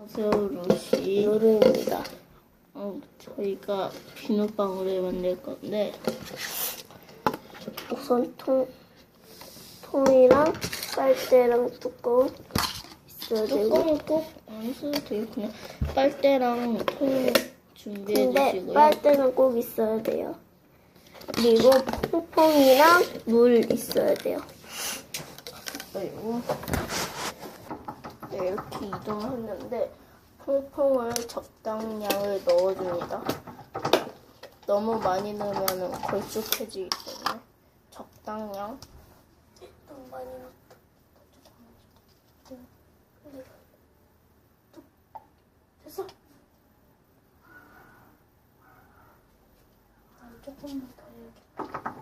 안녕하세요 루시 요루입니다. 어, 저희가 비눗방울을 만들 건데 우선 통, 통이랑 빨대랑 뚜껑 있어야 되고. 뚜껑은 꼭안 써도 돼요 그냥 빨대랑 통 준비해 근데 주시고요 빨대는 꼭 있어야 돼요. 그리고 퐁퐁이랑 물 있어야 돼요. 그리고 네, 이렇게 이동을 했는데 퐁퐁을 적당량을 넣어줍니다 너무 많이 넣으면 걸쭉해지기 때문에 적당량 너무 많이 넣었다. 됐어 아, 조금만 더 해야겠다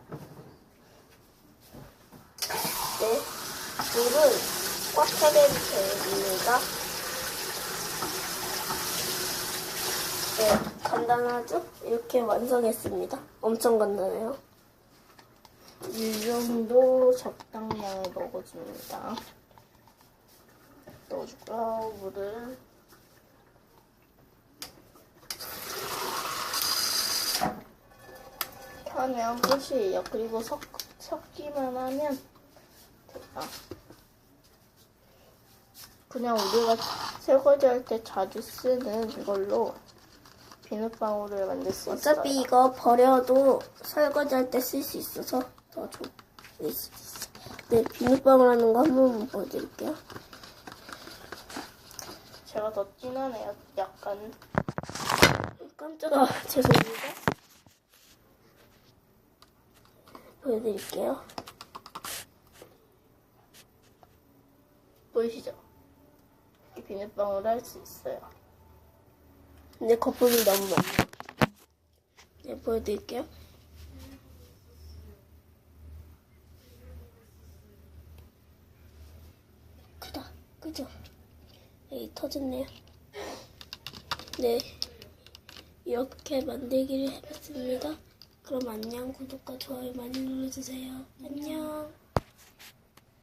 네. 물 차게 됩니다. 네, 간단하죠? 이렇게 완성했습니다. 엄청 간단해요. 이 정도 적당량을 넣어줍니다. 넣어주고요, 물을. 하면 끝이에요. 그리고 섞, 섞기만 하면 됐다. 그냥 우리가 설거지 할 때 자주 쓰는 이걸로 비눗방울을 만들 수 있어요. 어차피 이거 버려도 설거지 할 때 쓸 수 있어서 더 좋을 수 있어. 네, 비눗방울 하는 거 한 번만 보여드릴게요. 제가 더 진하네요. 약간 깜짝아, 죄송합니다. 보여드릴게요. 보이시죠? 이 비눗방울을 할수 있어요. 근데 거품이 너무 많아. 네, 보여드릴게요. 크다. 그죠? 에이, 터졌네요. 네. 이렇게 만들기를 해봤습니다. 그럼 안녕. 구독과 좋아요 많이 눌러주세요. 안녕.